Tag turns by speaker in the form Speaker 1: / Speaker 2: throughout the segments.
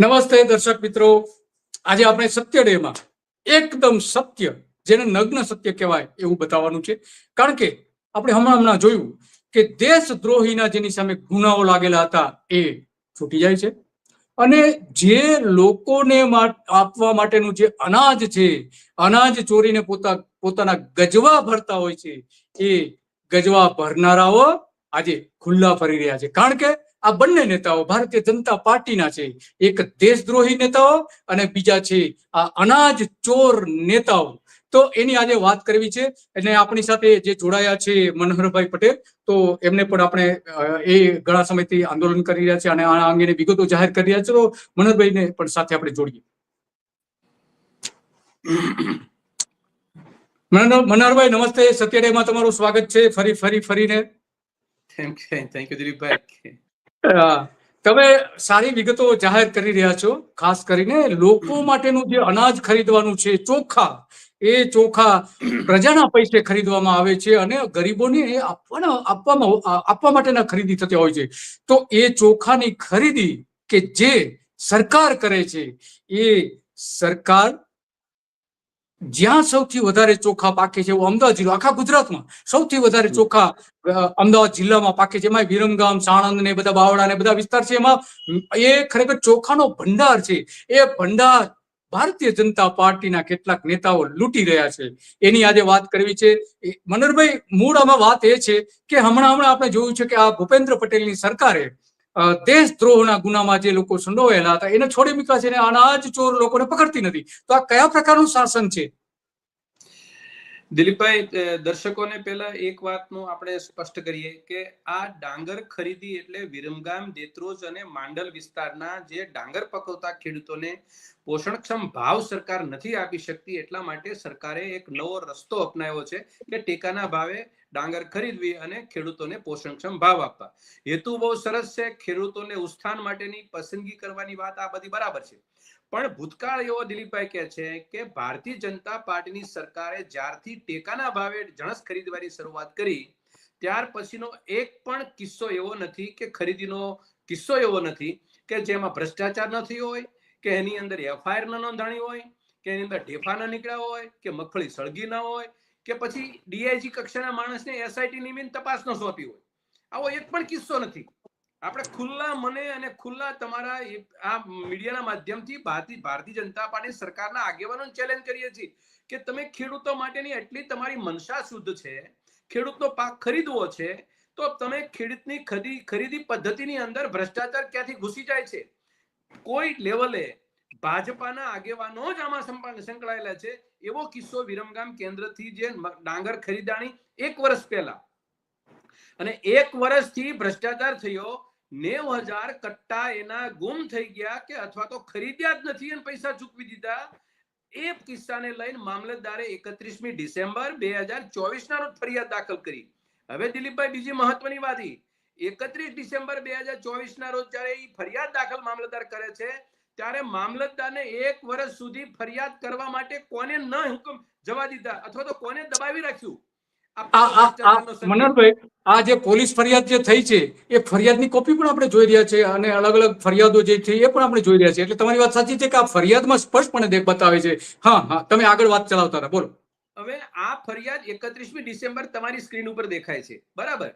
Speaker 1: નમસ્તે દર્શક મિત્રો. આજે આપણે સત્ય ડેમાં એકદમ સત્ય, જેને નગ્ન સત્ય કહેવાય એવું બતાવવાનું છે. કારણ કે આપણે હમણાં હમણાં જોયું કે દેશદ્રોહીના જેની સામે ગુનાઓ લાગેલા હતા એ છૂટી જાય છે. અને જે લોકોને આપવા માટેનું જે અનાજ છે, અનાજ ચોરીને પોતા, પોતાના ગજવા ભરતા હોય છે, એ ગજવા ભરનારાઓ આજે ખુલ્લા ફરી રહ્યા છે. કારણ કે આ બંને નેતાઓ ભારતીય જનતા પાર્ટીના છે. એક દેશદ્રોહી નેતાઓ અને બીજા છે આ અનાજ ચોર નેતાઓ. તો એની આજે વાત કરવી છે. અને આપણી સાથે જે જોડાયા છે મનોહરભાઈ પટેલ, તો એમને પણ આપણે એ ઘણા સમયથી આંદોલન કરી રહ્યા છે અને આ અંગેની વિગતો જાહેર કરી રહ્યા છે. તો મનોહરભાઈને પણ સાથે આપણે જોડીએ. મનો- મનોહરભાઈ, નમસ્તે. સત્યડેમાં તમારું સ્વાગત છે. ફરી ફરી, ફરીને.
Speaker 2: થેન્ક યુ થેન્ક યુ દિલીપભાઈ.
Speaker 1: તમે સારી વિગતો જાહેર કરી રહ્યા છો, ખાસ કરીને લોકો માટેનું જે અનાજ ખરીદવાનું છે, ચોખા, એ ચોખા પ્રજાના પૈસે ખરીદવામાં આવે છે અને ગરીબોને એ આપવાના, આપવામાં આપવા માટેના ખરીદી થતી હોય છે. તો એ ચોખાની ખરીદી કે જે સરકાર કરે છે, એ સરકાર જ્યાં સૌથી વધારે ચોખા પાકે છે એવું અમદાવાદ જિલ્લો આખા ગુજરાતમાં સૌથી વધારે ચોખા અમદાવાદ જિલ્લામાં પાકે છે. એમાં વિરમગામ સાણંદ ને બધા બાવળા ને બધા વિસ્તાર છે. એમાં એ ખરેખર ચોખાનો ભંડાર છે. એ ભંડાર ભારતીય જનતા પાર્ટીના કેટલાક નેતાઓ લૂંટી રહ્યા છે. એની આજે વાત કરવી છે. મનોહરભાઈ મૂળ આમાં વાત એ છે કે હમણાં હમણાં આપણે જોયું છે કે આ ભૂપેન્દ્ર પટેલની સરકારે દેશદ્રોહના ગુનામાં જે લોકો સંડોવાયેલા હતા, એને છોડી મૂક્યા છે અને અનાજ ચોર લોકોને પકડતી નથી. તો આ કયા પ્રકારનું શાસન છે?
Speaker 2: દિલીપભાઈ દર્શકોને પહેલા એક વાતનું આપણે સ્પષ્ટ કરીએ કે આ ડાંગર ખરીદી એટલે વિરમગામ, દેત્રોજ અને માંડલ વિસ્તારના જે ડાંગર પકવતા ખેડૂતોને પોષણક્ષમ ભાવ સરકાર નથી આપી શકતી એટલા માટે સરકારે એક નવો રસ્તો અપનાવ્યો છે કે ટેકાના ભાવે ડાંગર ખરીદવી અને ખેડૂતોને પોષણક્ષમ ભાવ આપવા. હેતુ બહુ સરસ છે, ખેડૂતોને ઉત્થાન માટેની પસંદગી કરવાની વાત આ બધી બરાબર છે. પણ ભૂતકાળ એવો દિલીપભાઈ કહે છે કે ભારતીય જનતા પાર્ટીની સરકારે જ્યારથી ટેકાના ભાવે જણસ ખરીદવાની શરૂઆત કરી, ત્યાર પછીનો એક પણ કિસ્સો એવો નથી કે ખરીદીનો કિસ્સો એવો નથી કે જેમાં ભ્રષ્ટાચાર ન થયો હોય, કે એની અંદર એફઆઈઆર ન નોંધાણી હોય, કે એની અંદર ઢેફા ન નીકળ્યા હોય, કે મગફળી સળગી ન હોય, કે પછી ડીઆઈજી કક્ષાના માણસને એસઆઈટી નિમિત્ત તપાસ ન સોંપી હોય. આવો એક પણ કિસ્સો નથી. આપણે ખુલ્લા મને અને ખુલ્લા તમારા આ મીડિયાના માધ્યમથી ભારતીય ભારતીય જનતા પાર્ટી સરકારના આગેવાનોને ચેલેન્જ કરીએ છીએ કે તમે ખેડૂતો માટેની એટલી તમારી મનસા શુદ્ધ છે, ખેડૂતનો પાક ખરીદવો છે, તો તમે ખેડૂતની ખરીદી ખરીદી પદ્ધતિની અંદર ભ્રષ્ટાચાર ક્યાંથી ઘૂસી જાય છે? કોઈ લેવલે ભાજપાના આગેવાનો જ આમાં સંકળાયેલા છે. એવો કિસ્સો વિરમગામ કેન્દ્રથી જે ડાંગર ખરીદાણી એક વર્ષ પહેલા. અને એક વર્ષથી ભ્રષ્ટાચાર થયો નેવ હજાર કટ્ટા એના ગુમ થઈ ગયા કે અથવા તો ખરીદ્યા જ નથી અને પૈસા ચૂકવી દીધા. એ કિસ્સાને લઈને મામલતદારે એકત્રીસમી ડિસેમ્બર બે હજાર ચોવીસ ના રોજ ફરિયાદ દાખલ કરી. હવે દિલીપભાઈ, બીજી મહત્વની વાત એકત્રીસ ડિસેમ્બર બે હજાર ચોવીસ ના રોજ જ્યારે એ ફરિયાદ દાખલ મામલતદાર કરે છે, ત્યારે મામલતદારને એક વર્ષ સુધી ફરિયાદ કરવા માટે કોને ન હુકમ જવા દીધા અથવા તો કોને દબાવી રાખ્યું?
Speaker 1: મનોહરભાઈ આ જે પોલીસ ફરિયાદ જે થઈ છે એ ફરિયાદની કોપી પણ આપણે જોઈ રહ્યા છે અને અલગ અલગ ફરિયાદો જે છે એ પણ આપણે જોઈ રહ્યા છે. એટલે તમારી વાત સાચી છે કે આ ફરિયાદમાં સ્પષ્ટપણે દેખ બતાવે છે. હા હા તમે આગળ વાત ચલાવતા હતા બોલો.
Speaker 2: હવે આ ફરિયાદ એકત્રીસમી ડિસેમ્બર તમારી સ્ક્રીન ઉપર દેખાય છે. બરાબર?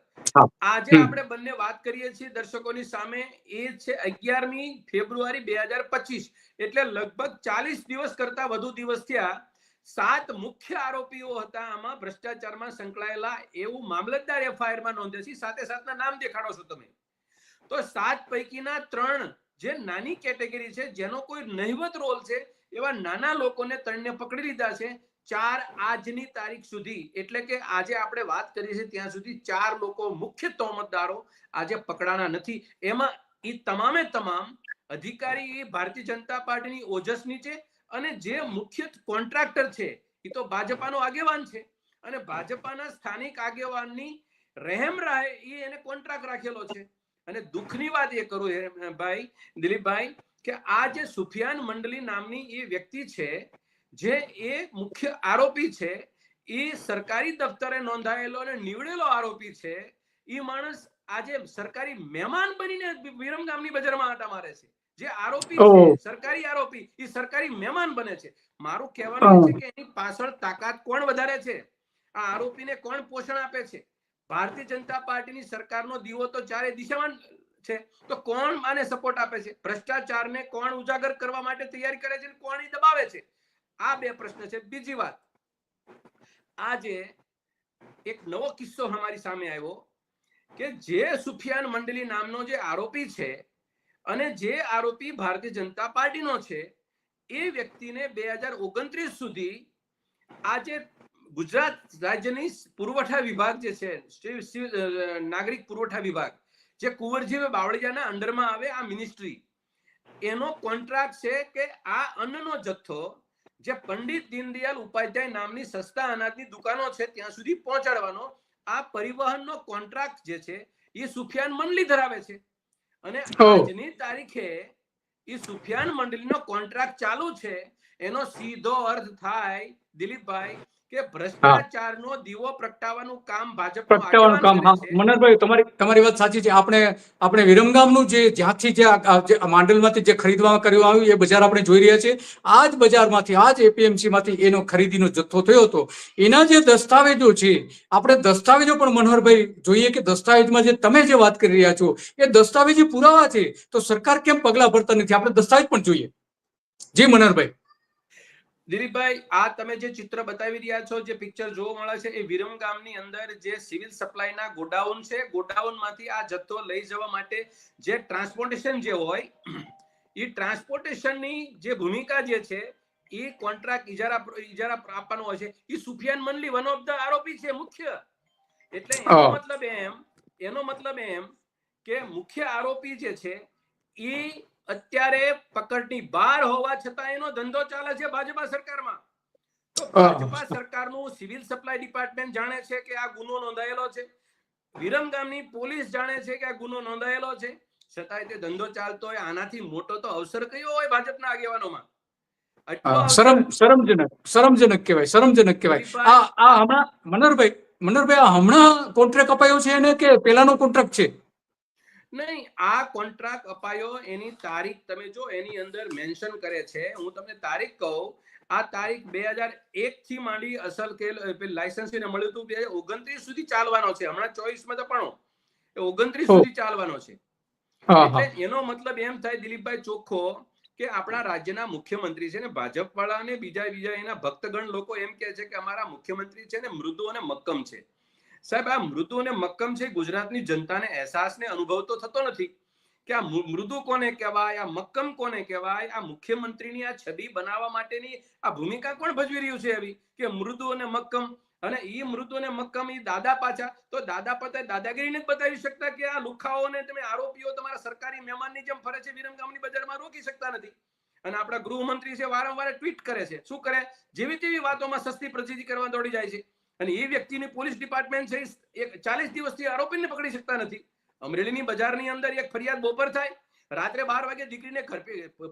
Speaker 2: આજે આપણે બંને વાત કરીએ છીએ દર્શકોની સામે. એ છે અગિયારમી ફેબ્રુઆરી બે હજાર પચીસ. એટલે લગભગ ચાલીસ દિવસ કરતા વધુ દિવસ થયા સાત મુખ્ય આરોપીઓ હતા આમાં. ભ્રષ્ટાચારમાં સંકળાયેલા એવું મામલતદાર એફઆઈઆરમાં નોંધે છે. સાથે સાતના નામ દેખાડો છો તમે. તો સાત પૈકીના ત્રણ જે નાની કેટેગરી છે, જેનો કોઈ નહિવત રોલ છે, એવા નાના લોકોને ત્રણને પકડી લીધા છે. ચાર આજની તારીખ સુધી, એટલે કે આજે આપણે વાત કરીએ છીએ ત્યાં સુધી ચાર લોકો મુખ્ય તોમતદારો આજે પકડાણા નથી. એમાં એ તમામે તમામ અધિકારી એ ભારતીય જનતા પાર્ટીની ઓજસની છે અને જે મુખ્ય કોન્ટ્રાક્ટર છે એ તો ભાજપાનો આગેવાન છે. અને ભાજપાના સ્થાનિક આગેવાનની રહેમ રાહે એ એને કોન્ટ્રાક્ટ રાખેલો છે. અને દુઃખની વાત એ કરું ભાઈ, દિલીપભાઈ, કે આ જે સુફિયાન મંડલી નામની એ વ્યક્તિ છે, જે એ મુખ્ય આરોપી છે, એ સરકારી દફતરે નોંધાયેલો અને નીવડેલો આરોપી છે એ માણસ આજે સરકારી મહેમાન બનીને વિરમગામની બજારમાં આટા મારે છે. જે આરોપી છે સરકારી આરોપી એ સરકારી મહેમાન બને છે. મારું કહેવાનું છે કે એની પાછળ તાકાત કોણ વધારે છે? આ આરોપીને કોણ પોષણ આપે છે? ભારતીય જનતા પાર્ટીની સરકારનો દીવો તો ચારે દિશામાં છે. તો કોણ આને સપોર્ટ આપે છે? ભ્રષ્ટાચારને કોણ ઉજાગર કરવા માટે તૈયારી કરે છે અને કોણ દબાવે છે? આ બે પ્રશ્ન છે. બીજી વાત આજે એક નવો કિસ્સો અમારી સામે આવ્યો કે જે સુફિયાન મંડલી નામનો જે આરોપી છે અને જે આરોપી ભારતીય જનતા પાર્ટીનો છે, એ વ્યક્તિને બે હજાર ઓગણત્રીસ સુધી આજે ગુજરાત રાજ્યની પુરવઠા વિભાગ જે છે નાગરિક પુરવઠા વિભાગ, જે કુંવરજી બાવળીયાના અંડરમાં આવે આ મિનિસ્ટ્રી, એનો કોન્ટ્રાક્ટ છે કે આ અન્નનો જથ્થો જે પંડિત દીનદયાલ ઉપાધ્યાય નામની સસ્તા અનાજની દુકાનો છે, ત્યાં સુધી પહોંચાડવાનો, આ પરિવહનનો કોન્ટ્રાક્ટ જે છે, એ સુફિયાન મંડલી ધરાવે છે. અને આજની તારીખે એ સુફિયાન મંડળીનો કોન્ટ્રાક્ટ ચાલુ છે. એનો સીધો અર્થ થાય દિલીપભાઈ કે ભ્રષ્ટાચારનો દીવો પ્રગટાવવાનું કામ ભાજપ
Speaker 1: પ્રગટાવવાનું કામ હા. તમારી તમારી વાત સાચી છે. આપણે આપણે વિરમગામનું જે જ્યાંથી જે માંડલમાંથી જે ખરીદવામાં કરવામાં આવ્યું એ બજાર આપણે જોઈ રહ્યા છીએ. આ જ બજારમાંથી આ જ એપીએમસી માંથી એનો ખરીદીનો જથ્થો થયો હતો. એના જે દસ્તાવેજો છે આપણે દસ્તાવેજો પણ મનોહરભાઈ જોઈએ કે દસ્તાવેજમાં જે તમે જે વાત કરી રહ્યા છો એ દસ્તાવેજી પુરાવા છે. તો સરકાર કેમ પગલા ભરતા નથી? આપણે દસ્તાવેજ પણ જોઈએ. જી મનોહરભાઈ.
Speaker 2: દિલીપભાઈ આ તમે જે ચિત્ર બતાવી રહ્યા છો જે પિક્ચર જોવા મળે છે એ વિરમ ગામની અંદર જે સિવિલ સપ્લાયના ગોડાઉન છે ગોડાઉનમાંથી આ જથ્થો લઈ જવા માટે જે ટ્રાન્સપોર્ટેશન જે હોય એ ટ્રાન્સપોર્ટેશનની જે ભૂમિકા જે છે એ કોન્ટ્રાક્ટ ઇજારા ઇજારા આપવાનો હોય છે. એ Sufiyan Mandli one of the આરોપી છે મુખ્ય. એટલે એનો મતલબ એમ એનો મતલબ એમ કે મુખ્ય આરોપી જે છે એ અત્યારે પકડની બહાર હોવા છતાં એનો ધંધો ચાલે છે ભાજપા સરકારમાં. તો. ભાજપા સરકારનું સિવિલ સપ્લાય ડિપાર્ટમેન્ટ જાણે છે કે આ ગુનો નોંધાયેલો છે. વિરમગામની પોલીસ જાણે છે કે આ ગુનો નોંધાયેલો છે. છતાંય તે ધંધો ચાલતો હોય આનાથી મોટો તો અવસર કયો હોય ભાજપના આગેવાનોમાં?
Speaker 1: શરમ શરમજનક શરમજનક કહેવાય શરમજનક કહેવાય. આ આ હમણાં મનરભાઈ મનરભાઈ આ હમણાં કોન્ટ્રાક્ટ અપાયો છે એને કે પેલાનો કોન્ટ્રાક્ટ છે?
Speaker 2: નહીં આ કોન્ટ્રાક્ટ અપાયો એની તારીખ તમે જો એની અંદર મેન્શન કરે છે હું તમને તારીખ કહું આ તારીખ બે હજાર એક થી માંડી અસલ કે લાયસન્સ મળ્યું હતું બે હજાર ઓગણત્રીસ સુધી ચાલવાનો છે હમણાં ચોવીસમાં તો પણ ઓગણત્રીસ સુધી ચાલવાનો છે. એટલે એનો મતલબ એમ થાય દિલીપભાઈ ચોખ્ખો કે આપણા રાજ્યના મુખ્યમંત્રી છે ને ભાજપ વાળા અને બીજા બીજા એના ભક્તગણ લોકો એમ કે છે કે અમારા મુખ્યમંત્રી છે ને મૃદુ અને મક્કમ છે. સાહેબ, આ મૃદુ અને મક્કમ છે ગુજરાતની જનતાને અહેસાસ ને અનુભવ તો થતો નથી કે આ મૃદુ કોને કહેવાય, આ મક્કમ કોને કહેવાય, આ મુખ્યમંત્રીની આ છબી બનાવવા માટેની આ ભૂમિકા કોણ ભજવી રહ્યું છે એવી? કે મૃદુ અને મક્કમ અને ઈ મૃદુ અને મક્કમ એ દાદા પાછા, તો દાદા પાછા દાદાગીરી જ બતાવી શકતા કે આ લુખાઓને તમે આરોપીઓ તમારા સરકારી મહેમાનની જેમ ફરે છે વિરમગામની બજારમાં રોકી શકતા નથી. અને આપણા ગૃહમંત્રી છે, વારંવાર ટ્વીટ કરે છે. શું કરે? જેવી તેવી વાતોમાં સસ્તી પ્રસિદ્ધિ કરવા દોડી જાય છે. અને એ વ્યક્તિની પોલીસ ડિપાર્ટમેન્ટ છે, એક ચાલીસ દિવસથી આરોપીને પકડી શકતા નથી. અમરેલીની બજારની અંદર એક ફરિયાદ બપોર થાય, રાત્રે બાર વાગે દીકરીને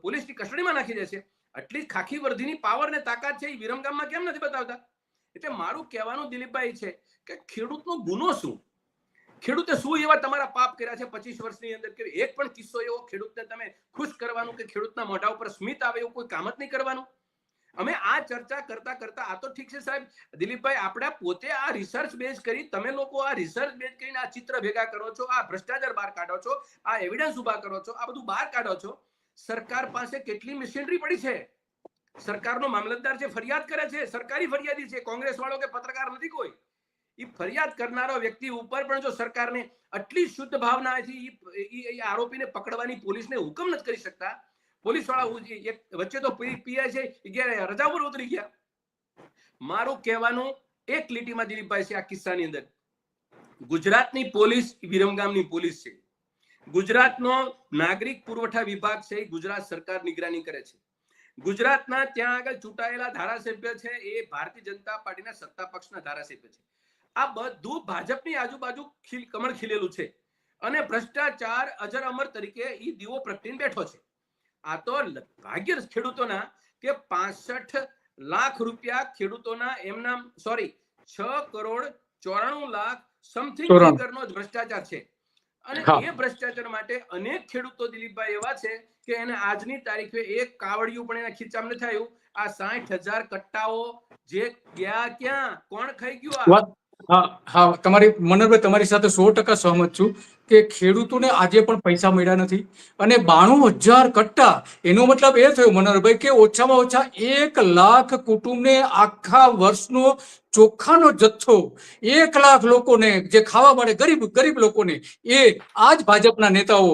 Speaker 2: પોલીસની કસ્ટડીમાં નાખી દે છે. આટલી ખાખી વર્ધીની પાવર ને તાકાત છે, એ વિરમગામમાં કેમ નથી બતાવતા? એટલે મારું કહેવાનું દિલીપભાઈ છે કે ખેડૂતનો ગુનો શું? ખેડૂતે શું એવા તમારા પાપ કર્યા છે પચીસ વર્ષની અંદર કે એક પણ કિસ્સો એવો ખેડૂતને તમે ખુશ કરવાનું કે ખેડૂતના મોઢા ઉપર સ્મિત આવે એવું કોઈ કામ જ નહીં કરવાનું? અમે આ ચર્ચા કરતા કરતા, આ તો ઠીક છે સાહેબ, દિલીપભાઈ, આપણે પોતે આ રિસર્ચ બેઝ કરી, તમે લોકો આ રિસર્ચ બેઝ કરીને આ ચિત્ર ભેગા કરો છો, આ ભ્રષ્ટાચાર બહાર કાઢો છો, આ એવિડન્સ ઊભા કરો છો, આ બધું બહાર કાઢો છો. સરકાર પાસે કેટલી મશીનરી પડી છે? સરકારનો મામલતદાર છે ફરિયાદ કરે છે, સરકારી ફરિયાદી છે, કોંગ્રેસ વાળો કે પત્રકાર નથી કોઈ. એ ફરિયાદ કરનારો વ્યક્તિ ઉપર પણ જો સરકારને આટલી શુદ્ધ ઈ આરોપીને પકડવાની પોલીસને હુકમ નથી કરી શકતા પોલીસવાળા એક વચ્ચે તો પીઆઈ છે રજા પર ઉતરી ગયા? મારું કહેવાનું એક લીટીમાં દિલીપભાઈ છે આ કિસ્સાની અંદર. ગુજરાતની પોલીસ વિરમગામની પોલીસ છે. ગુજરાતનો નાગરિક પુરવઠા વિભાગ છે ગુજરાત સરકાર નિગરાની કરે છે. ગુજરાતના ત્યાં આગળ ચૂંટાયેલા ધારાસભ્ય છે, એ ભારતીય જનતા પાર્ટીના સત્તા પક્ષના ધારાસભ્ય છે. આ બધું ભાજપની આજુબાજુ ખીલ કમળ ખીલેલું છે. અને ભ્રષ્ટાચાર અજર અમર તરીકે એ દીવો પ્રગટીને બેઠો છે. આ તો ભાગ્ય ખેડૂતોના કે પાસઠ લાખ રૂપિયા ખેડૂતોના એમના સોરી છ કરોડ ચોરાણું લાખ સમથિંગ. જ ભ્રષ્ટાચાર છે. અને એ ભ્રષ્ટાચાર માટે અનેક ખેડૂતો દિલીપભાઈ એવા છે કે એને આજની તારીખે એક કાવડિયું પણ એના ખીચામાં નથી આવ્યું આ સાઠ હજાર કટ્ટાઓ જે ગયા ક્યાં? કોણ ખાઈ ગયું
Speaker 1: હા તમારી, મનોહરભાઈ, તમારી સાથે સો ટકા સહમત છું કે ખેડૂતોને આજે પણ પૈસા મળ્યા નથી અને બાણું હજાર કટ્ટા, એનો મતલબ એ થયો મનોહરભાઈ કે ઓછામાં ઓછા એક લાખ કુટુંબને આખા વર્ષનો ચોખાનો જથ્થો, એક લાખ લોકોને, જે ખાવા માટે ગરીબ ગરીબ લોકોને, એ આ જ ભાજપના નેતાઓ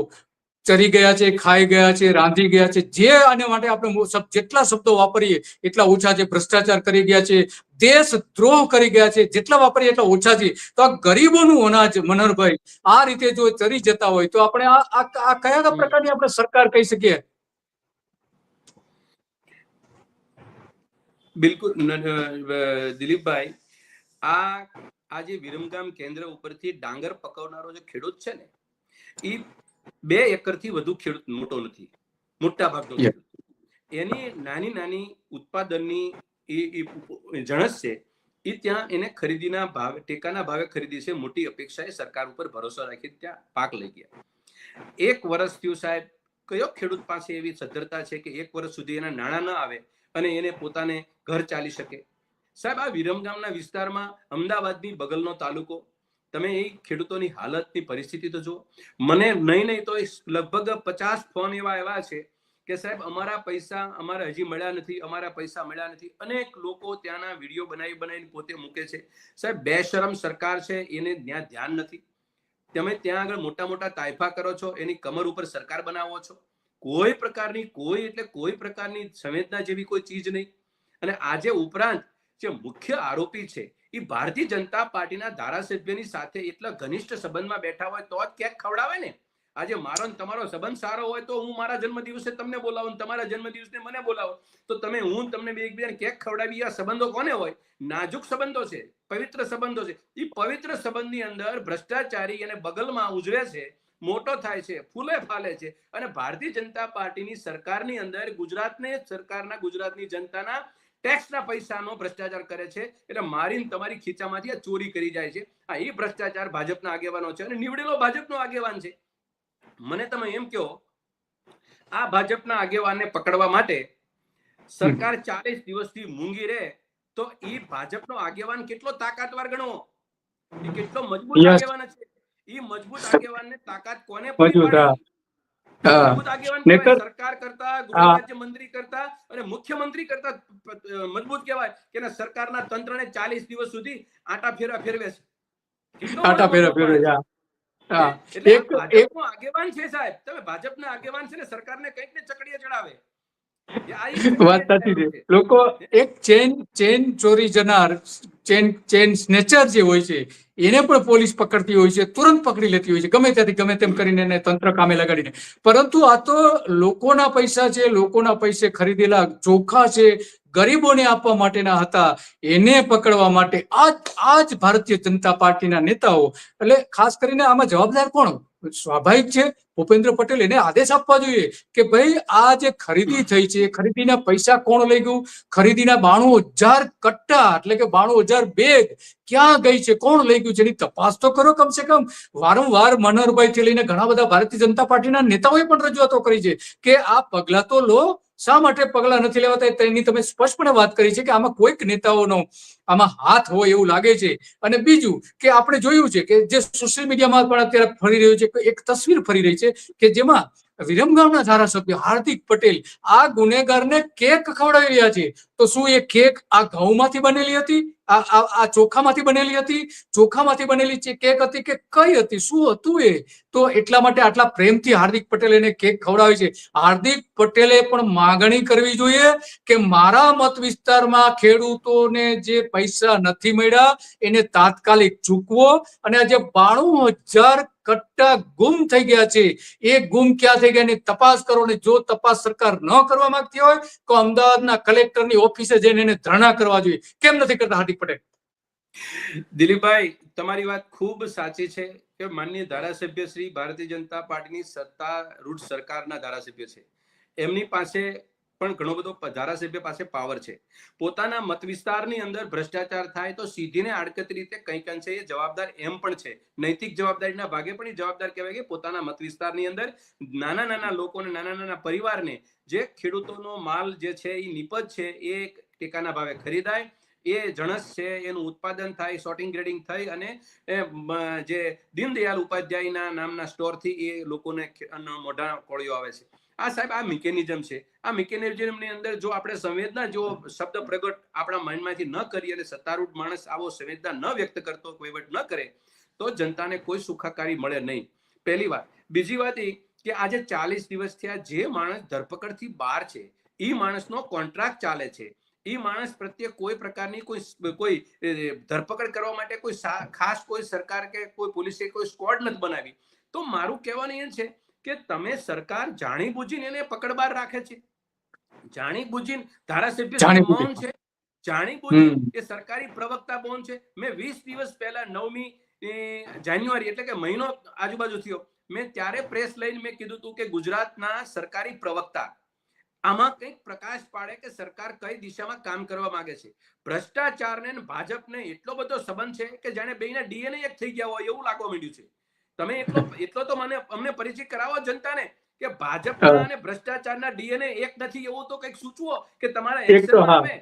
Speaker 1: ચરી ગયા છે, ખાઈ ગયા છે, રાંધી ગયા છે, જે આને માટે આપણે જેટલા શબ્દો વાપરીએ, એટલા ઓછા છે ભ્રષ્ટાચાર કરી ગયા છે, દેશ દ્રોહ કરી ગયા છે, જેટલા વાપરીએ એટલા ઓછા છે. તો આ ગરીબોનું અનાજ મનહરભાઈ આ રીતે જો ચરી જતા હોય, તો આપણે આ કયા પ્રકારની આપણે સરકાર કહી શકીએ?
Speaker 2: બિલકુલ. દિલીપભાઈ, આ આ જે વિરમગામ કેન્દ્ર ઉપરથી ડાંગર પકવનારો જે ખેડૂત છે ને એ બે એકરથી વધુ ખેડૂત મોટો નથી. મોટા ભાગનો એની નાની નાની ઉત્પાદનની એ જણસ છે એ ત્યાં એને ખરીદીના ભાવે ટેકાના ભાવે ખરીદી છે. મોટી અપેક્ષાએ સરકાર ઉપર ભરોસો રાખી ત્યાં પાક લઈ ગયા. એક વર્ષ થયું સાહેબ કયો ખેડૂત પાસે એવી સદ્ધરતા છે કે એક વર્ષ સુધી એના નાણાં ન આવે અને એને પોતાને ઘર ચાલી શકે? સાહેબ આ વિરમગામના વિસ્તારમાં અમદાવાદની બગલનો તાલુકો તમે એ ખેડૂતોની હાલતની પરિસ્થિતિ તો જુઓ. મને નહીં નહીં તો લગભગ પચાસ ફોન એવા એવા છે કે સાહેબ, અમારા પૈસા અમારે હજી મળ્યા નથી, અમારા પૈસા મળ્યા નથી. અનેક લોકો ત્યાંના વીડિયો બનાવી બનાવીને પોતે મૂકે છે. સાહેબ બે શરમ સરકાર છે, એને ત્યાં ધ્યાન નથી. તમે ત્યાં આગળ મોટા મોટા તાયફા કરો છો, એની કમર ઉપર સરકાર બનાવો છો. કોઈ પ્રકારની, કોઈ એટલે કોઈ પ્રકારની સંવેદના જેવી કોઈ ચીજ નહીં. અને આજે ઉપરાંત જે મુખ્ય આરોપી છે એ ભારતીય જનતા પાર્ટીના ધારાસભ્યની સાથે એટલા ઘનિષ્ઠ સંબંધમાં બેઠા હોય તો જ ક્યાંક ખવડાવે ને? આજે મારો તમારો સંબંધ સારો હોય તો હું મારા જન્મદિવસે તમને બોલાવો તમારા જન્મદિવસે મને બોલાવો. તો તમે હું તમને બે એકબીજાને ક્યાંક ખવડાવી આ સંબંધો કોને હોય? નાજુક સંબંધો છે, પવિત્ર સંબંધો છે. એ પવિત્ર સંબંધની અંદર ભ્રષ્ટાચારી અને બગલમાં ઉજવે છે, મોટો થાય છે, ફૂલે ફાલે છે અને ભારતીય જનતા પાર્ટીની સરકારની અંદર ગુજરાતને સરકારના ગુજરાતની જનતાના ટેક્સના પૈસાનો ભ્રષ્ટાચાર કરે છે એટલે મારીને તમારી ખીચામાંથી આ ચોરી કરી જાય છે. આ એ ભ્રષ્ટાચાર ભાજપના આગેવાનો છે અને નીવડેલો ભાજપનો આગેવાન છે. મને તમે એમ કહો આ ભાજપના આગેવાનને પકડવા માટે સરકાર ચાલીસ દિવસથી મૂંગી રહે તો એ ભાજપનો આગેવાન કેટલો તાકાતવાર ગણવો એ કેટલો મજબૂત આગેવાન છે. એ મજબૂત આગેવાનને તાકાત કોને સરકાર કરતા ગૃહ મંત્રી કરતા અને મુખ્યમંત્રી કરતા પ- પ- મજબૂત કહેવાય કે સરકારના તંત્રને ચાલીસ દિવસ સુધી આટા ફેરા ફેરવે છે.
Speaker 1: આટા ફેરા
Speaker 2: મોટો
Speaker 1: ફેરા
Speaker 2: માણસ.
Speaker 1: હા. હા.
Speaker 2: એટલે આ
Speaker 1: એક- એક-
Speaker 2: આગેવાન છે સાહેબ. તમે ભાજપના આગેવાન છે ને સરકારને કંઈક ને ચકડીએ ચડાવે.
Speaker 1: વાત સાચી છે. લોકો એક ચેન ચેન ચોરી જનાર ચેન ચેન સ્નેચર જે હોય છે એને પણ પોલીસ પકડતી હોય છે, તુરંત પકડી લેતી હોય છે, ગમે ત્યાંથી ગમે તેમ કરીને એને તંત્ર કામે લગાડીને. પરંતુ આ તો લોકોના પૈસા છે, લોકોના પૈસે ખરીદેલા ચોખા છે, ગરીબોને આપવા માટેના હતા. એને પકડવા માટે આ આ જ ભારતીય જનતા પાર્ટીના નેતાઓ, એટલે ખાસ કરીને આમાં જવાબદાર કોણ? સ્વાભાવિક છે ભૂપેન્દ્ર પટેલ એને આદેશ આપવા જોઈએ કે ભાઈ, આ જે ખરીદી થઈ છે, ખરીદીના પૈસા કોણ લઈ ગયું? ખરીદીના બાણું હજાર કટ્ટા, એટલે કે બાણું હજાર બેગ ક્યાં ગઈ છે? કોણ લઈ ગયું છે? એની તપાસ તો કરો કમસે કમ. વારંવાર મનોહરભાઈથી લઈને ઘણા બધા ભારતીય જનતા પાર્ટીના નેતાઓએ પણ રજૂઆતો કરી છે કે આ પગલા તો લો. શા માટે પગલા નથી લેવાતા? તેની તમે સ્પષ્ટપણે વાત કરી છે કે આમાં કોઈક નેતાઓનો આમાં હાથ હોય એવું લાગે છે. અને બીજું કે આપણે જોયું છે કે જે સોશિયલ મીડિયામાં પણ અત્યારે ફરી રહ્યું છે, એક તસવીર ફરી રહી છે કે જેમાં વિરમગામના ધારાસભ્ય હાર્દિક પટેલ આ ગુનેગારને કેક ખવડાવી રહ્યા છે. તો શું એ કેક આ ઘઉંમાંથી બનેલી હતી? આ, આ- ચોખામાંથી બનેલી હતી? ચોખામાંથી બનેલી કેક હતી કે કઈ હતી? શું હતું એ? તો એટલા માટે આટલા પ્રેમથી હાર્દિક પટેલ એને કેક ખવડાવે છે. હાર્દિક પટેલે પણ માગણી કરવી જોઈએ કે મારા મત વિસ્તારમાં ખેડૂતોને જે પૈસા નથી મળ્યા એને તાત્કાલિક ચૂકવો. અને આ જે બાણું હજાર કટ્ટા ગુમ થઈ ગયા છે. એ ગુમ ક્યાં થઈ ગયા તપાસ કરો ને જો તપાસ સરકાર ન કરવા માંગતી હોય તો અમદાવાદના કલેક્ટરની ઓફિસે જઈને એને ધરણા કરવા જોઈએ. કેમ નથી કરતા હાર્દિક પટેલ?
Speaker 2: દિલીપભાઈ, તમારી વાત ખૂબ સાચી છે કે માનનીય ધારાસભ્ય શ્રી ભારતીય જનતા પાર્ટીની સત્તારૂઢ સરકારના ધારાસભ્ય છે. એમની પાસે પણ ઘણો બધો ધારાસભ્ય પાસે પાવર છે. પોતાના મત વિસ્તારની અંદર ભ્રષ્ટાચાર થાય તો સીધીને આડકત રીતે કંઈક અંશે એ જવાબદાર એમ પણ છે. નૈતિક જવાબદારીના ભાગે પણ એ જવાબદાર કહેવાય કે પોતાના મત વિસ્તારની અંદર નાના નાના લોકોને, નાના નાના પરિવારને જે ખેડૂતોનો માલ જે છે એ નિપજ છે એ ટેકાના ભાવે ખરીદાય, એ જણસ છે એનું ઉત્પાદન થાય શોર્ટિંગ ગ્રેડિંગ થઈ અને જે દીનદયાળ ઉપાધ્યાયના નામના સ્ટોરથી એ લોકોને મોઢા કોળીઓ આવે છે. આ સાહેબ, આ મિકેનિઝમ છે. આ મિકેનિઝમની અંદર જો આપણે સંવેદના જો શબ્દ પ્રગટ આપણા માઇન્ડમાંથી ન કરીએ અને સત્તારૂઢ માણસ આવો સંવેદના ન વ્યક્ત કરતો વહીવટ ન કરે, તો જનતાને કોઈ સુખાકારી મળે નહીં. પહેલી વાત. બીજી વાત એ કે આજે ચાલીસ દિવસ થયા જે માણસ ધરપકડથી બહાર છે એ માણસનો કોન્ટ્રાક્ટ ચાલે છે. એ માણસ પ્રત્યે કોઈ પ્રકારની કોઈ કોઈ ધરપકડ કરવા માટે કોઈ ખાસ કોઈ સરકાર કે કોઈ પોલીસે કોઈ સ્કોડ નથી બનાવી. તો મારું કહેવાનું એ છે કે તમે સરકાર જાણી બુજીને એને પકડબાર રાખે છે? જાણી બુજીને ધારાસભ્ય મૌન છે? જાણી બુજી. એ સરકારી પ્રવક્તા કોણ છે? મેં વીસ દિવસ પહેલા નવમી જાન્યુઆરી એટલે કે મહિનો આજુબાજુ થયો. મેં ત્યારે પ્રેસ લઈને મેં કીધું હતું કે ગુજરાતના સરકારી પ્રવક્તા આમાં કંઈક પ્રકાશ પાડે કે સરકાર કઈ દિશામાં કામ કરવા માંગે છે? ભ્રષ્ટાચારને ને ભાજપને એટલો બધો સંબંધ છે કે જાણે બેના ડીએનએ એક થઈ ગયા હોય એવું લાગવા માંડ્યું છે. તમે એટલો એટલો તો મને અમને પરિચય કરાવો જનતાને કે
Speaker 1: ભાજપ
Speaker 2: અને ભ્રષ્ટાચારના ડીએનએ એક નથી એવું તો કંઈક સૂચવો કે તમારા
Speaker 1: એક તો
Speaker 2: એક્શનમાં
Speaker 1: હા.
Speaker 2: આવે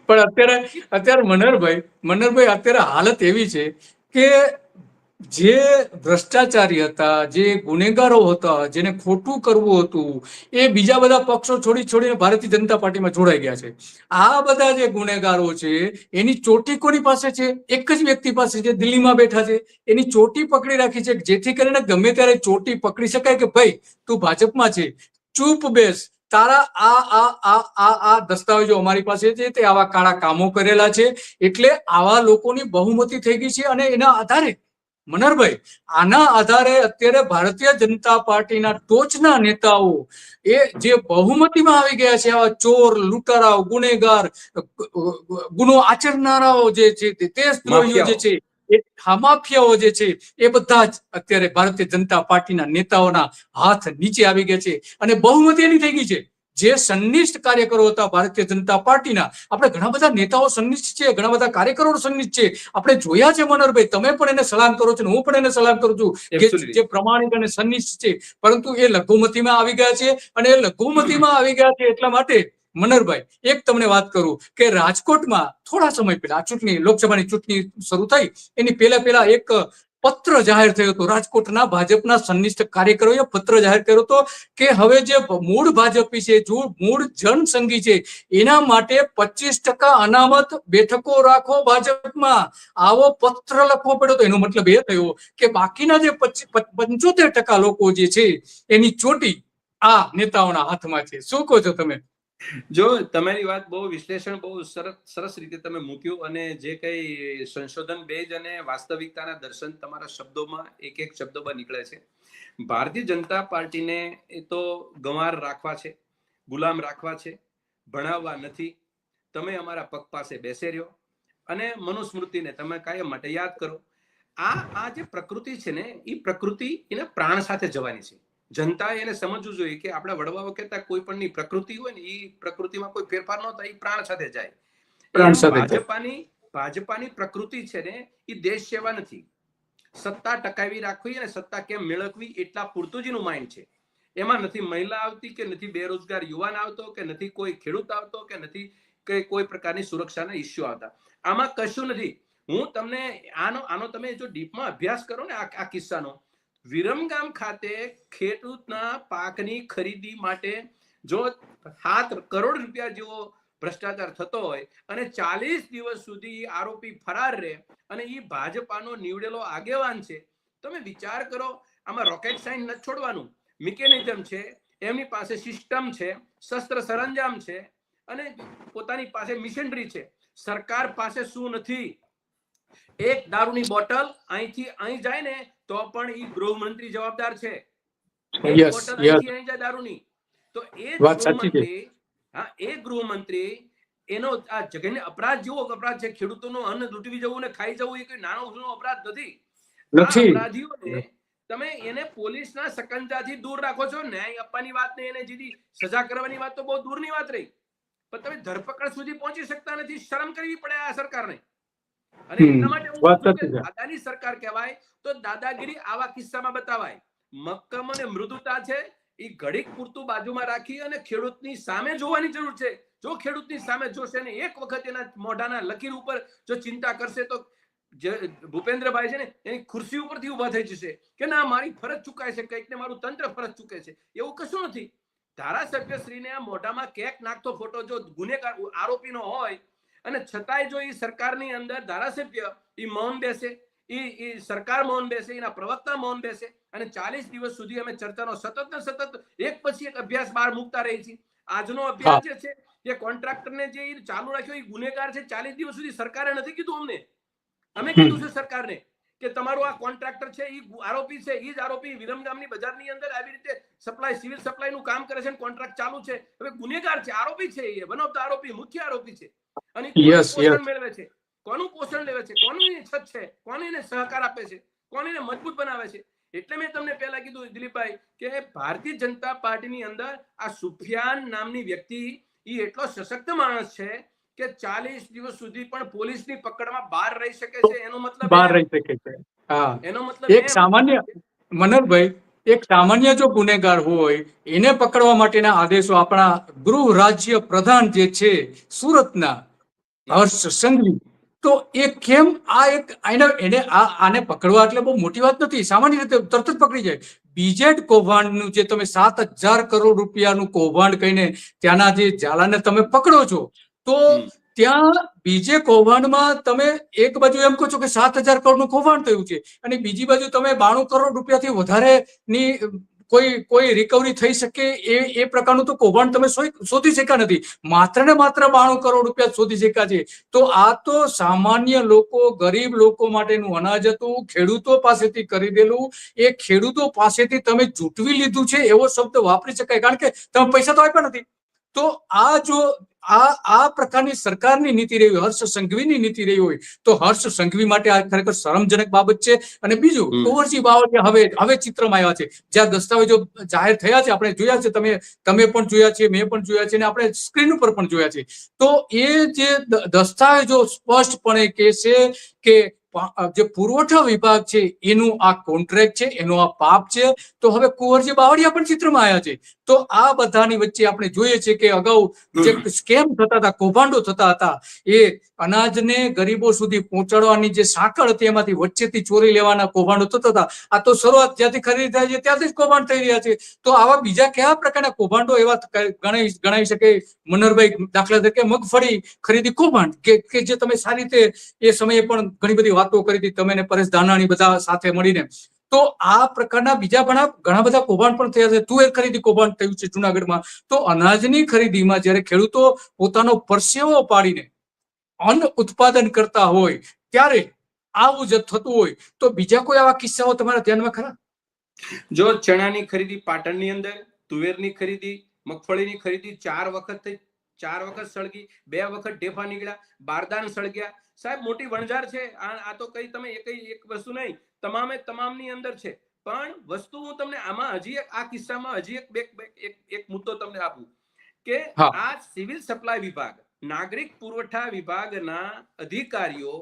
Speaker 1: પણ અત્યારે અત્યારે મનહરભાઈ મનહરભાઈ અત્યારે હાલત એવી છે કે જે ભ્રષ્ટાચારી હતા, જે ગુનેગારો હતા, જેને ખોટું કરવું હતું, એ બીજા બધા પક્ષો છોડી છોડીને ભારતીય જનતા પાર્ટીમાં જોડાઈ ગયા છે. આ બધા જે ગુનેગારો છે, એની ચોટી કોની પાસે છે? એક જ વ્યક્તિ પાસે છે દિલ્હીમાં બેઠા છે. એની ચોટી પકડી રાખી છે, જેથી કરીને ગમે ત્યારે ચોટી પકડી શકાય કે ભાઈ, તું ભાજપમાં છે, ચૂપ બેસ. તારા આ આ આ આ આ દસ્તાવેજો અમારી પાસે છે, તે આવા કાળા કામો કરેલા છે. એટલે આવા લોકોની બહુમતી થઈ ગઈ છે અને એના આધારે મનહરભાઈ આના આધારે અત્યારે ભારતીય જનતા પાર્ટીના ટોચના નેતાઓ એ જે બહુમતીમાં આવી ગયા છે આવા ચોર લૂંટારાઓ ગુનેગાર ગુનો આચરનારાઓ જે છે તે દેશદ્રોહીઓ જે છે એ માફિયાઓ જે છે એ બધા જ અત્યારે ભારતીય જનતા પાર્ટીના નેતાઓના હાથ નીચે આવી ગયા છે અને બહુમતી એની થઈ ગઈ છે. જે સંનિષ્ઠ કાર્યકરો હતા ભારતીય જનતા પાર્ટીના. આપણે ઘણા બધા નેતાઓ સંનિષ્ઠ છે ઘણા બધા કાર્યકરો સંનિષ્ઠ છે આપણે જોયા છે મનોહરભાઈ તમે પણ એને સલામ કરો છો હું પણ એને સલામ કરું છું. કે જે પ્રમાણિક અને સંનિષ્ઠ છે પરંતુ એ લઘુમતીમાં આવી ગયા છે અને એ લઘુમતીમાં આવી ગયા છે એટલા માટે મનરભાઈ એક તમને વાત કરું કે રાજકોટમાં થોડા સમય પહેલા ચૂંટણી લોકસભાની ચૂંટણી શરૂ થઈ. એની પહેલા પહેલા એક પત્ર જાહેર થયો હતો. રાજકોટના ભાજપના સંનિષ્ઠ કાર્યકરોએ પત્ર જાહેર કર્યો હતો કે હવે જે મૂળ ભાજપી છે, જો મૂળ જનસંઘી છે, એના માટે પચીસ ટકા અનામત બેઠકો રાખો ભાજપમાં. આવો પત્ર લખવો પડ્યો તો એનો મતલબ એ થયો કે બાકીના જે પંચોતેર ટકા લોકો જે છે, એની ચોટી આ નેતાઓના હાથમાં છે. શું કહો છો તમે?
Speaker 2: જો તમારી વાત બહુ વિશ્લેષણ, બહુ સરસ સરસ રીતે તમે મૂક્યું અને જે કઈ સંશોધન, બેજ અને વાસ્તવિકતાના દર્શન તમારા શબ્દોમાં એક એક શબ્દોમાં નીકળે છે. ભારતીય જનતા પાર્ટીને એ તો ગંવાર રાખવા છે, ગુલામ રાખવા છે, ભણાવવા નથી. તમે અમારા પગ પાસે બેસે રહ્યો અને મનુસ્મૃતિને તમે કાયમ માટે યાદ કરો. આ આ જે પ્રકૃતિ છે ને એ પ્રકૃતિ એને પ્રાણ સાથે જવાની છે. જનતાએ એને સમજવું જોઈએ કે આપણા વડવાઓ કહેતા કોઈ પણની પ્રકૃતિ હોય ને એ પ્રકૃતિમાં કોઈ ફેરફાર ન થાય એ પ્રાણ સાથે જાય.
Speaker 1: પ્રાણ સાથે
Speaker 2: ભાજપાની ભાજપાની પ્રકૃતિ છે ને એ દેશ સેવા નથી. સત્તા ટકાવી રાખવી અને સત્તા કેમ મેળવવી એટલા પૂરતું જ એનું માઇન્ડ છે. એમાં નથી મહિલા આવતી કે નથી બેરોજગાર યુવાન આવતો કે નથી કોઈ ખેડૂત આવતો કે નથી કે કોઈ પ્રકારની સુરક્ષાના ઇસ્યુ આવતા. આમાં કશું નથી. હું તમને આનો આનો તમે જો ડીપમાં અભ્યાસ કરો ને આ કિસ્સાનો વિરમગામ ખાતે ખેડૂતના પાકની ખરીદી માટે જો સાત કરોડ રૂપિયા જેવો ભ્રષ્ટાચાર થતો હોય અને ચાલીસ દિવસ સુધી આરોપી ફરાર રહે અને એ ભાજપાનો નીવડેલો આગેવાન છે, તમે વિચાર કરો, આમાં રોકેટ સાયન્સ નથી છોડવાનું. મિકેનિઝમ છે, એમની પાસે સિસ્ટમ છે, શસ્ત્ર સરંજામ છે અને પોતાની પાસે મિશનરી છે. સરકાર પાસે શું નથી? એક દારૂની બોટલ અહીંથી અહીં જાય ને તો પણ ઈ ગૃહમંત્રી જવાબદાર છે. દારૂની. તો એ. ગૃહમંત્રી હા એ ગૃહમંત્રી એનો આ જઘન્ય અપરાધ જેવો અપરાધ છે ખેડૂતોનો અન્ન લૂંટવી જવું ને ખાઈ જવું એ કોઈ નાનો અપરાધ નથી.
Speaker 1: નથી.
Speaker 2: અપરાધીઓને તમે એને પોલીસના સકંજાથી દૂર રાખો છો ન્યાય આપવાની વાત ને એને જીધી સજા કરવાની વાત તો બહુ દૂરની વાત રહી. પણ તમે ધરપકડ સુધી પહોંચી શકતા નથી શરમ કરવી પડે આ સરકારને. અને એટલા માટે. દાદાની સરકાર કહેવાય તો દાદાગીરી આવા કિસ્સામાં બતાવાય. મક્કમ અને મૃદુતા છે એ ઘડીક પૂરતું બાજુમાં રાખી અને ખેડૂતની સામે જોવાની જરૂર છે. જો ખેડૂતની સામે જોશે ને એક વખત એના મોઢાના લકીર ઉપર જો ચિંતા કરશે તો ભૂપેન્દ્રભાઈ છે ને એની ખુરશી ઉપરથી ઊભા થઈ જશે કે ના મારી ફરજ ચૂકાય છે કંઈક ને મારું તંત્ર ફરજ ચૂકે છે. એવું કશું નથી. ધારાસભ્યશ્રીને આ મોઢામાં કેક નાખતો ફોટો જો ગુનેગાર આરોપીનો હોય અને છતાંય જો એ સરકારની અંદર ધારાસભ્ય એ મૌન બેસે એ સરકાર મૌન બેસે એના પ્રવક્તા મૌન બેસે અને ચાલીસ દિવસ સુધી અમે ચર્ચાનો સતત ને સતત એક પછી એક અભ્યાસ બહાર મૂકતા રહી છીએ. આજનો અભ્યાસ જે છે જે કોન્ટ્રાક્ટરને જે ચાલુ રાખ્યો એ ગુનેગાર છે ચાલીસ દિવસ સુધી સરકારે નથી કીધું અમને. અમે કીધું છે સરકારને કે તમારો આ કોન્ટ્રાક્ટર છે એ આરોપી છે એ જ આરોપી વિરમગામની બજારની અંદર આવી રીતે સપ્લાય સિવિલ સપ્લાયનું કામ કરે છે કોન્ટ્રાક્ટ ચાલુ છે. હવે ગુનેગાર છે આરોપી છે એ વન ઓફ ધ આરોપી મુખ્ય આરોપી છે. અને પોષણ મેળવે છે? કોનું પોષણ લેવે છે? કોનું એની છત છે? કોને એને સહકાર આપે છે? કોને એને મજબૂત બનાવે છે? એટલે મેં તમને પહેલા કીધું દિલીપભાઈ કે ભારતીય જનતા પાર્ટીની અંદર આ સુફિયાન નામની વ્યક્તિ એ એટલો સશક્ત માણસ છે કે ચાલીસ દિવસ સુધી પણ પોલીસની પકડમાં બહાર રહી શકે છે. એનો મતલબ
Speaker 1: બહાર રહી શકે છે. હા.
Speaker 2: એનો મતલબ
Speaker 1: એક સામાન્ય મનોહરભાઈ એક સામાન્ય જો ગુનેગાર હોય, એને પકડવા માટેના આદેશો આપણા ગૃહ રાજ્ય પ્રધાન જે છે, સુરતના હર્ષ સંઘવી. તો એ કેમ આ એક આને, એને આ, આને પકડવા એટલે બહુ મોટી વાત નથી. સામાન્ય રીતે તરત જ પકડી જાય. બીજેડ કૌભાંડનું જે તમે સાત હજાર કરોડ રૂપિયાનું કૌભાંડ કહીને ત્યાંના જે ઝાલાને તમે પકડો છો, તો. ત્યાં બીજે કૌભાંડમાં તમે એક બાજુ એમ કહો છો કે સાત હજાર કરોડનું કૌભાંડ થયું છે અને બીજી બાજુ તમે બાણું કરોડ રૂપિયાથી વધારેની કોઈ કોઈ રિકવરી થઈ શકે એ એ પ્રકારનું તો કૌભાંડ તમે શોધી શક્યા નથી. માત્ર ને માત્ર બાણું કરોડ રૂપિયા શોધી શક્યા છે. તો આ તો સામાન્ય લોકો, ગરીબ લોકો માટેનું અનાજ હતું, ખેડૂતો પાસેથી ખરીદેલું એ ખેડૂતો પાસેથી તમે ચૂંટવી લીધું છે એવો શબ્દ વાપરી શકાય. કારણ કે તમે પૈસા તો આપ્યા નથી. તો આ જો આ આ પ્રકારની સરકારની નીતિ રહી હોય હર્ષ સંઘવીની નીતિ રહી હોય તો હર્ષ સંઘવી માટે આ ખરેખર શરમજનક બાબત છે. અને બીજું. કુંવરજી બાવળિયા હવે હવે ચિત્રમાં આવ્યા છે. જ્યાં દસ્તાવેજો જાહેર થયા છે આપણે જોયા છે તમે તમે પણ જોયા છે મેં પણ જોયા છે અને આપણે સ્ક્રીન ઉપર પણ જોયા છે. તો એ જે દસ્તાવેજો સ્પષ્ટપણે કહેશે કે પા- જે પુરવઠા વિભાગ છે એનું આ કોન્ટ્રાક્ટ છે એનો આ પાપ છે તો હવે કુંવરજી બાવળિયા પણ ચિત્રમાં આવ્યા છે તો આ બધાની વચ્ચે આપણે જોઈએ છીએ કે અગાઉ જે સ્કેમ થતા હતા કૌભાંડો થતા હતા એ અનાજને ગરીબો સુધી પહોંચાડવાની જે સાંકળ હતી એમાંથી વચ્ચેથી ચોરી લેવાના કૌભાંડો થતા હતા. આ તો શરૂઆત જ્યાંથી ખરીદી થાય છે ત્યાંથી જ કૌભાંડ થઈ રહ્યા છે. તો આવા બીજા કયા પ્રકારના કૌભાંડો એવા ગણાવી ગણાવી શકે? મનોહરભાઈ દાખલા તરીકે મગફળી ખરીદી કૌભાંડ કે જે તમે સારી રીતે એ સમયે પણ ઘણી બધી વાતો કરી હતી, તમે પરેશ ધાનાણી બધા સાથે મળીને. તો આ પ્રકારના બીજા ઘણા ઘણા બધા કૌભાંડ પણ થયા છે. તુવેર ખરીદી કૌભાંડ થયું છે જુનાગઢમાં. તો અનાજની ખરીદીમાં જ્યારે ખેડૂતો પોતાનો પરસેવો પાડીને અન્ન ઉત્પાદન કરતા હોય, ત્યારે આવું જ થતું હોય. તો બીજા કોઈ આવા કિસ્સાઓ તમારા ધ્યાનમાં ખરા?
Speaker 2: જો ચણાની ખરીદી પાટણની અંદર, તુવેરની ખરીદી, મગફળીની ખરીદી ચાર વખત થઈ ચાર વખત સળગી બે વખત ઢેફા નીકળ્યા બારદાન સળગ્યા. સાહેબ મોટી વણઝાર છે. આ તો કઈ તમે એક એક વસ્તુ નહીં. તમામે તમામની અંદર છે. પણ વસ્તુ હું તમને આમાં હજી એક આ કિસ્સામાં હજી એક બે એક મુદ્દો તમને આપું કે આ સિવિલ સપ્લાય વિભાગ નાગરિક પુરવઠા વિભાગના અધિકારીઓ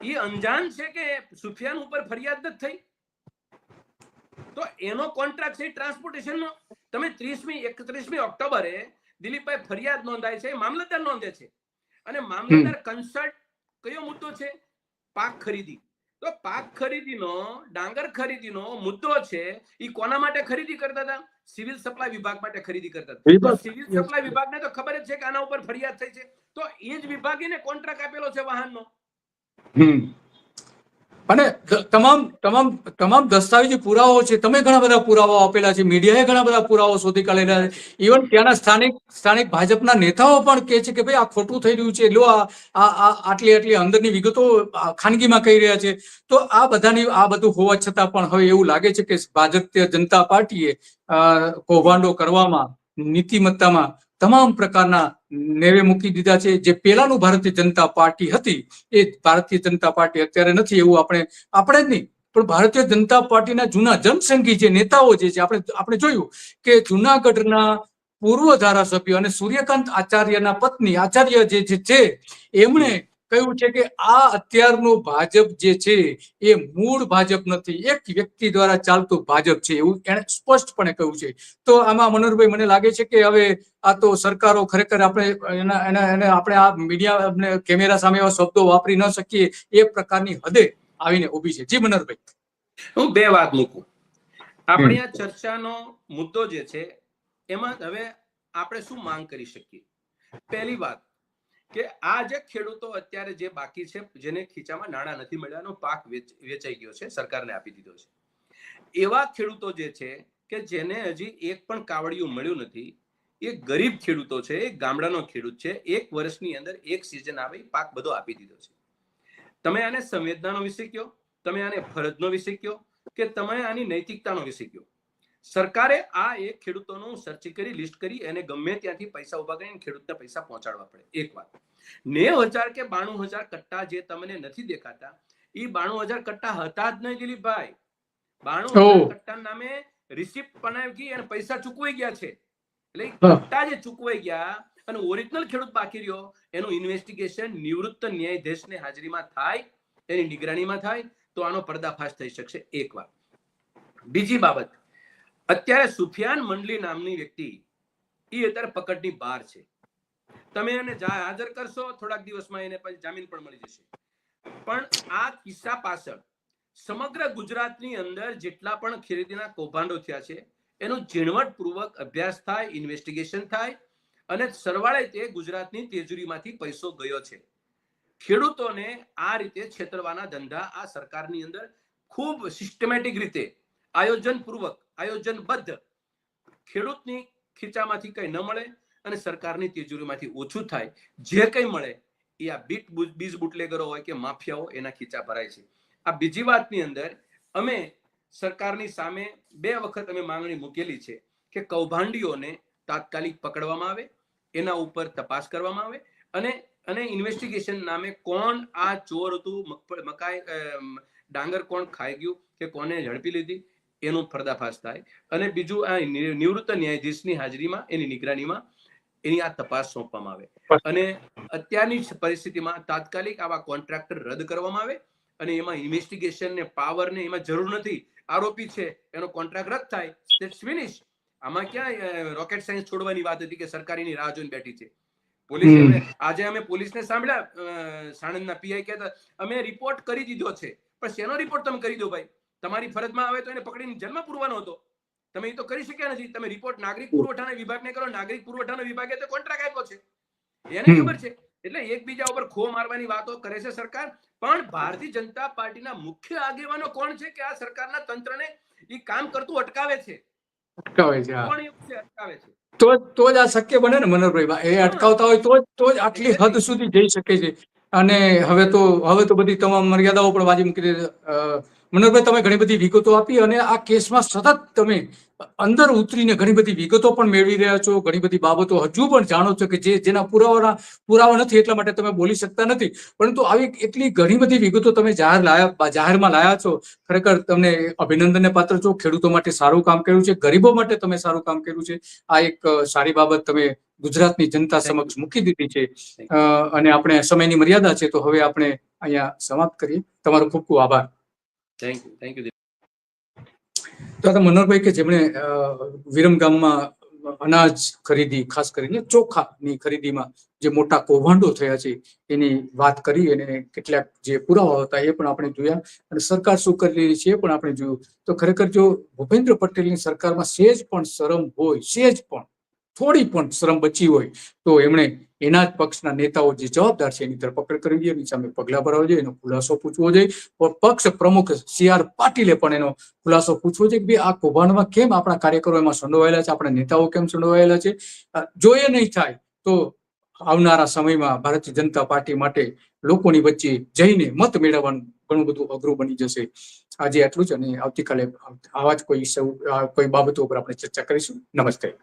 Speaker 2: એ અંજાન છે કે સુફિયાન ઉપર ફરિયાદ નથી થઈ? તો એનો કોન્ટ્રાક્ટ છે ટ્રાન્સપોર્ટેશનનો તમે ત્રીસમી એકત્રીસમી ઓક્ટોબરે દિલીપભાઈ ફરિયાદ નોંધાય છે મામલતદાર નોંધે છે. અને મામલતદાર કન્સલ્ટ કયો મુદ્દો છે? પાક ખરીદી. તો પાક ખરીદીનો ડાંગર ખરીદીનો મુદ્દો છે એ કોના માટે ખરીદી કરતા હતા? સિવિલ સપ્લાય વિભાગ માટે ખરીદી કરતા હતા. સિવિલ. સપ્લાય વિભાગને તો ખબર જ છે કે આના ઉપર ફરિયાદ થઈ છે. તો એ જ વિભાગે ને કોન્ટ્રાક્ટ આપેલો છે વાહનનો.
Speaker 1: અને તમામ તમામ તમામ દસ્તાવેજી પુરાવાઓ છે, તમે ઘણા બધા પુરાવાઓ આપેલા છે, મીડિયાએ ઘણા બધા પુરાવાઓ શોધી કાઢેલા છે. ઇવન ત્યાંના સ્થાનિક સ્થાનિક ભાજપના નેતાઓ પણ કહે છે કે ભાઈ આ ખોટું થઈ રહ્યું છે, લો આ આટલી આટલી અંદરની વિગતો ખાનગીમાં કહી રહ્યા છે. તો આ બધાની, આ બધું હોવા છતાં પણ હવે એવું લાગે છે કે ભારતીય જનતા પાર્ટીએ કૌભાંડો કરવામાં, નીતિમત્તામાં તમામ પ્રકારના નેવે મૂકી દીધા છે. જે પેલાનું ભારતીય જનતા પાર્ટી હતી, એ ભારતીય જનતા પાર્ટી અત્યારે નથી એવું આપણે આપણે જ નહીં. પણ ભારતીય જનતા પાર્ટીના જૂના જનસંઘી જે નેતાઓ જે છે, આપણે આપણે જોયું કે જુનાગઢના પૂર્વ ધારાસભ્ય અને સૂર્યકાંત આચાર્યના પત્ની આચાર્ય જે છે એમણે કહ્યું છે કે આ અત્યારનું ભાજપ જે છે એ મૂળ ભાજપ નથી. એક વ્યક્તિ દ્વારા ચાલતું ભાજપ છે એવું એણે સ્પષ્ટપણે કહ્યું છે. તો આમાં મનોહરભાઈ મને લાગે છે કે હવે આ તો સરકારો ખરેખર આપણે એના એના એને આપણે આ મીડિયા આપણે કેમેરા સામે એવા શબ્દો વાપરી ન શકીએ એ પ્રકારની હદે આવીને ઊભી છે. જી મનોહરભાઈ.
Speaker 2: હું બે વાત મૂકું. આપણી આ ચર્ચાનો મુદ્દો જે છે એમાં હવે આપણે શું માંગ કરી શકીએ? પહેલી વાત કે આ જે ખેડૂતો અત્યારે જે બાકી છે, જેને ખીચામાં નાણાં નથી મળ્યાનો પાક વેચ- વેચાઈ ગયો છે, સરકારને આપી દીધો છે. એવા ખેડૂતો જે છે, કે જેને હજી એક પણ કાવડિયું મળ્યું નથી, એ ગરીબ ખેડૂતો છે, એ ગામડાનો ખેડૂત છે, એક વર્ષની અંદર એક સિઝન આવે પાક બધો આપી દીધો છે. તમે આને સંવેદનાનો વિષય કયો? તમે આને ફરજનો વિષય કયો? કે તમે આની નૈતિકતાનો વિષય કયો? સરકારે આ એક ખેડૂતોનું સર્ચ કરી લિસ્ટ કરી અને ગમે ત્યાંથી પૈસા ઊભા કરીને ખેડૂતને પૈસા પહોંચાડવા પડે. એક વાત. નેવ હજાર કે બાણું હજાર કટ્ટા જે તમને નથી દેખાતા એ બાણું હજાર કટ્ટા હતા જ નહીં દિલીપભાઈ બાણું હજાર કટ્ટા નામે રિસિપ્ટ બનાવી ગઈ અને પૈસા ચૂકવાઈ ગયા છે. એટલે કટ્ટા જે ચૂકવાઈ ગયા અને ઓરિજિનલ ખેડૂત બાકી રહ્યો એનું ઇન્વેસ્ટિગેશન નિવૃત્ત ન્યાયાધીશની હાજરીમાં થાય એની નિગરાણીમાં થાય તો આનો પર્દાફાશ થઈ શકશે. એક વાત. બીજી બાબત. અત્યારે સુફિયાન મંડલી નામની વ્યક્તિ એ અત્યારે પકડની બહાર છે. તમે એને હાજર કરશો, થોડાક દિવસમાં એને પછી જામીન પણ મળી જશે. પણ આ કિસ્સા પાછળ સમગ્ર ગુજરાતની અંદર જેટલા પણ ખેડૂતીના કૌભાંડો થયા છે, એનું ઝીણવટપૂર્વક અભ્યાસ થાય ઇન્વેસ્ટિગેશન થાય અને સરવાળે તે ગુજરાતની તેજુરીમાંથી પૈસો ગયો છે. ખેડૂતોને આ રીતે છેતરવાના ધંધા આ સરકારની અંદર ખૂબ સિસ્ટમેટિક રીતે આયોજનપૂર્વક આયોજનબદ્ધ. ખેડૂતની ખીચામાંથી કંઈ ન મળે અને સરકારની તિજોરીમાંથી ઓછું થાય. જે કંઈ મળે એ આ બીટ બીજ બુટલેગરો હોય કે માફિયાઓ એના ખીચા ભરાય છે. આ બીજી વાતની અંદર અમે સરકારની સામે બે વખત અમે માંગણી મૂકેલી છે કે કૌભાંડીઓને તાત્કાલિક પકડવામાં આવે, એના ઉપર તપાસ કરવામાં આવે અને અને ઇન્વેસ્ટિગેશન નામે કોણ આ ચોર હતું મકાઈ ડાંગર કોણ ખાઈ ગયું કે કોને ઝડપી લીધી? એનું પર્દાફાશ થાય. અને બીજું આ નિવૃત્ત ન્યાયાધીશની હાજરીમાં એની નિગરાનીમાં એની આ તપાસ સોંપવામાં આવે. અને અત્યારની પરિસ્થિતિમાં તાત્કાલિક આવા કોન્ટ્રાક્ટર રદ કરવામાં આવે અને એમાં ઇન્વેસ્ટિગેશન ને પાવર ને એમાં જરૂર નથી. આરોપી છે એનો કોન્ટ્રાક્ટ રદ થાય ફિનિશ આમાં ક્યાં રોકેટ સાયન્સ છોડવાની વાત હતી કે સરકારીની રાહ જોઈને બેઠી છે? પોલીસ આજે અમે પોલીસને સાંભળ્યા સાણંદના પીઆઈ કહેતા અમે રિપોર્ટ કરી દીધો છે. પણ શેનો રિપોર્ટ તમે કરી દો ભાઈ? તમારી ફરજમાં આવે તો એને પકડીને જેલમાં પૂરવાનો હતો. તમે એ તો કરી શક્યા નથી. તમે રિપોર્ટ નાગરિક પુરવઠાના વિભાગને કરો. નાગરિક પુરવઠાના વિભાગે તો કોન્ટ્રાક્ટ આપ્યો છે. એને ખબર છે? એટલે એકબીજા ઉપર ખો મારવાની વાતો કરે છે સરકાર. પણ ભારતીય જનતા પાર્ટીના મુખ્ય આગેવાનો કોણ છે કે આ સરકારના તંત્રને એ કામ કરતું અટકાવે છે?
Speaker 1: અટકાવે છે
Speaker 2: અટકાવે છે?
Speaker 1: તો તો જ આ શક્ય બને ને મનોહરભાઈ એ અટકાવતા હોય તો જ તો જ આટલી હદ સુધી જઈ શકે છે. અને હવે તો હવે તો બધી તમામ મર્યાદાઓ પણ બાજી મૂકી દે અ, મનોહરભાઈ તમે ઘણી બધી વિગતો આપી અને આ કેસમાં સતત તમે અંદર ઉતરીને ઘણી બધી વિગતો પણ મેળવી રહ્યા છો ઘણી બધી બાબતો હજુ પણ જાણો છો કે જે જેના પુરાવાના પુરાવા નથી એટલા માટે તમે બોલી શકતા નથી. પરંતુ આવી એટલી ઘણી બધી વિગતો તમે જાહેર લાયા જાહેરમાં લાયા છો. ખરેખર તમને અભિનંદનને પાત્ર છો. ખેડૂતો માટે સારું કામ કર્યું છે. ગરીબો માટે તમે સારું કામ કર્યું છે. આ એક સારી બાબત તમે ગુજરાતની જનતા સમક્ષ મૂકી દીધી છે. અને આપણે સમયની મર્યાદા છે તો હવે આપણે અહીંયા સમાપ્ત કરીએ. તમારો ખૂબ ખૂબ આભાર.
Speaker 2: Thank you thank you
Speaker 1: Manoharbhai કે જેમણે વિરમગામમાં અનાજ ખરીદી, ખાસ કરીને ચોખાની ખરીદીમાં જે મોટા કૌભાંડો થયા છે, એની વાત કરી અને કેટલાક જે પુરાવા હતા એ પણ આપણે જોયા. અને સરકાર શું કરી રહી છે એ પણ આપણે જોયું. તો ખરેખર જો ભૂપેન્દ્ર પટેલની સરકારમાં સેજ પણ શરમ હોય, સેજ પણ થોડી પણ શ્રમ બચી હોય, તો એમણે એના જ પક્ષના નેતાઓ જે જવાબદાર છે એની ધરપકડ કરવી જોઈએ એની સામે પગલા ભરવા જોઈએ, એનો ખુલાસો પૂછવો જોઈએ. પક્ષ પ્રમુખ સી આર પાટીલે પણ એનો ખુલાસો પૂછવો જોઈએ કે ભાઈ, આ કૌભાંડમાં કેમ આપણા કાર્યકરો એમાં સંડોવાયેલા છે? આપણા નેતાઓ કેમ સંડોવાયેલા છે? જોઈએ નહીં થાય તો આવનારા સમયમાં ભારતીય જનતા પાર્ટી માટે લોકોની વચ્ચે જઈને મત મેળવવાનું ઘણું બધું અઘરું બની જશે. આજે આટલું જ અને આવતીકાલે આવા જ કોઈ કોઈ બાબતો ઉપર આપણે ચર્ચા કરીશું. નમસ્તે.